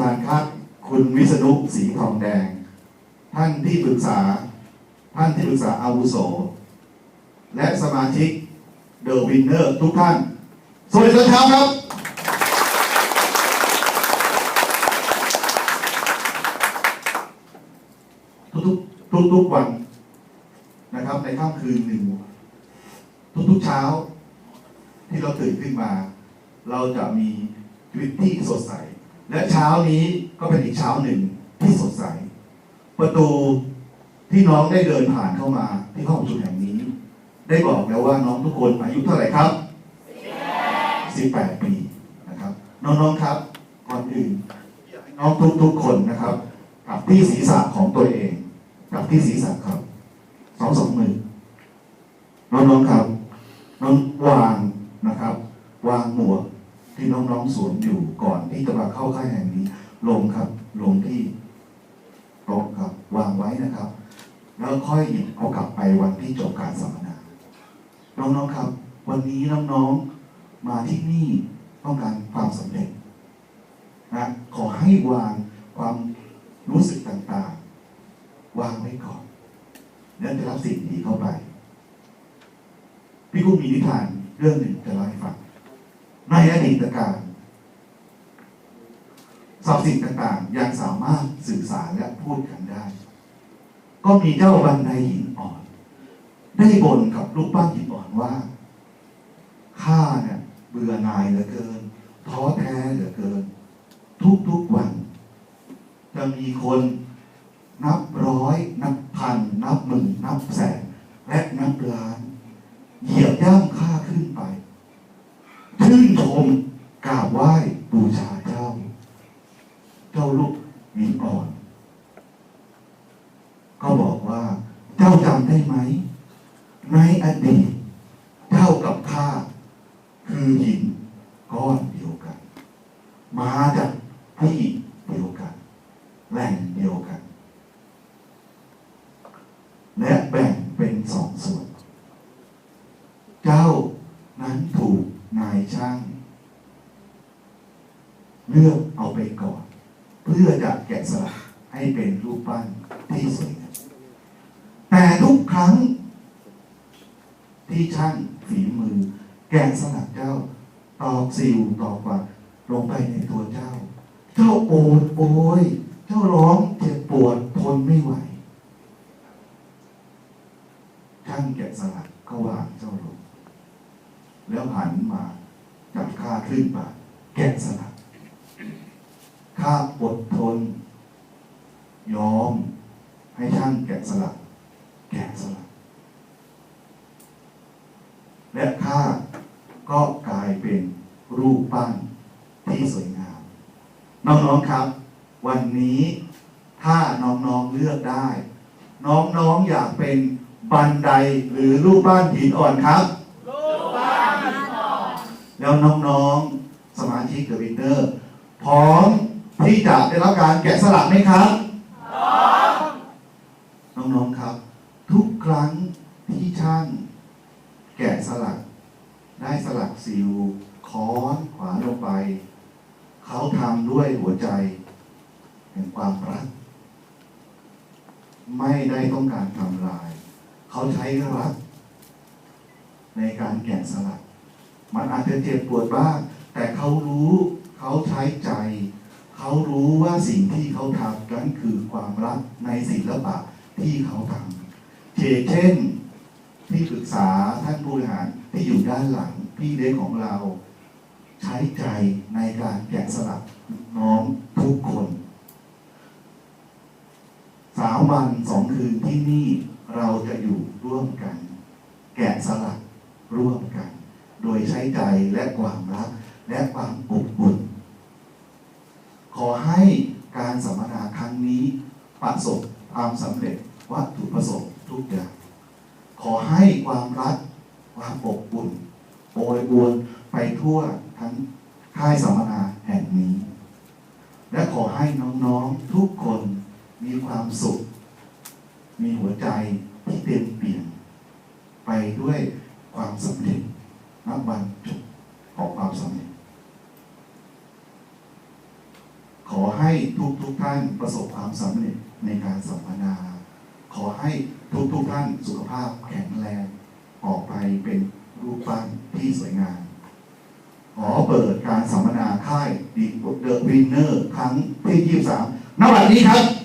การครับ คุณวิษณุศรีทองแดง ท่านที่ปรึกษา ท่านที่ปรึกษาอาวุโส และสมาชิกเดอะวินเนอร์ทุกท่าน สวัสดีตอนเช้าครับ ทุกๆทุกวันนะครับ ในค่ำคืนหนึ่งทุกๆเช้า ที่เราตื่นขึ้นมา เราจะมีชีวิตที่สดใส และเช้านี้ก็เป็นอีกเช้าหนึ่งที่สดใส ประตูที่น้องได้เดินผ่านเข้ามาที่ห้องประชุมแห่งนี้ ได้บอกแล้วว่าน้องทุกคนอายุเท่าไหร่ครับ 18 ปีนะครับ น้องๆครับก่อนอื่นให้น้องทุกๆคนนะครับกับที่ศีรษะของตัวเอง กับที่ศีรษะครับสองสองมือน้องๆครับ น้องวางนะครับ วางหมวกที่น้องๆสวมอยู่ก่อน ที่จะมาเข้าค่ายแห่งนี้ ลงครับ ลงที่โต๊ะครับ วางไว้นะครับ แล้วค่อยหยิบเอากลับไปวันที่จบการสัมมนา น้องๆครับ วันนี้น้องๆมาที่นี่ต้องการความสำเร็จนะขอให้วางความรู้สึกต่างๆ วางไว้ก่อนแล้วจะรับสิ่งดีเข้าไป พี่กุ้งมีนิทานเรื่องหนึ่งจะเล่าให้ฟังในอดีตการ สิ่งต่างๆ ยังสามารถสื่อสารและพูดกันได้ ก็มีเจ้าบันไดหินอ่อน ได้บ่นกับลูกปั้นหินอ่อนว่าข้าเนี่ยเบื่อหน่ายเหลือเกินท้อแท้เหลือเกิน ทุกๆวัน จะมีคนนับร้อย นับพัน นับหมื่น และนับล้าน เหยียบย่ำข้าขึ้นไป ชื่นชมกราบไหว้บูชาเจ้า เจ้าลูกหินอ่อน ก็บอกว่า เจ้าจำ ได้ไหม ในอดีตเจ้ากับข้าคือหินก้อนเดียวกัน มาจากที่เดียวกัน แหล่งเดียวกัน และแบ่งเป็นสองส่วน เจ้านั้นถูกนายช่าง เลือกเอาไปก่อน เพื่อจะแกะสลักให้เป็นรูปปั้นที่สวย ครั้ง ที่ช่างฝีมือ แกะสลักเจ้าตอกสิวตอกว่าลงไปในตัวเจ้า เจ้าโอดโอยเจ้าร้องเจ็บปวดทนไม่ไหวช่างแกะสลักก็วางเจ้าลงแล้วหันมาจับข้าขึ้นมาแกะสลักข้าอดทน ยอมให้ช่างแกะสลักแกะสลัก และข้าก็กลายเป็น รูปปั้นที่สวยงาม น้องๆครับ วันนี้ถ้าน้องๆเลือกได้ น้องๆอยากเป็นบันไดหรือรูปปั้นหินอ่อนครับแล้วน้องๆสมาชิกเดอะวินเนอร์พร้อมที่จะได้รับการแกะสลักไหมครับพร้อมน้องๆครับ ทุกครั้งที่ช่าง แกะสลัก ได้สลักสิว ค้อนขวาลงไป เขาทำด้วยหัวใจ แห่งความรัก ไม่ได้ต้องการทำลาย เขาใช้รัก ในการแกะสลัก มันอาจจะเจ็บปวดบ้าง แต่เขารู้เขาใช้ใจ เขารู้ว่าสิ่งที่เขาทำนั้นคือความรักในศิลปะที่เขาทำเช่นที่ปรึกษาท่านผู้บริหารที่อยู่ด้านหลังพี่เล็กของเรา ใช้ใจในการแกะสลักน้องทุกคน สามวันสองคืนที่นี่เราจะอยู่ร่วมกัน แกะสลักร่วมกัน โดยใช้ใจและความรักและความอบอุ่นขอให้การสัมมนาครั้งนี้ประสบความสำเร็จวัตถุประสงค์ทุกอย่าง ขอให้ความรักความอบอุ่นโอยอวน ไปทั่วทั้งค่ายสัมมนาแห่งนี้ และขอให้น้องๆทุกคนมีความสุข มีหัวใจที่เต็มเปี่ยมไปด้วยความสำเร็จนับวันจุดของความสำเร็จ ขอให้ทุกทุกท่านประสบความสำเร็จในการสัมมนา ขอให้ทุกทุกท่านสุขภาพแข็งแรง ออกไปเป็นรูปปั้นที่สวยงาม ขอเปิดการสัมมนาค่ายดีเดอะวินเนอร์ครั้งที่ 23ณวันนี้ครับ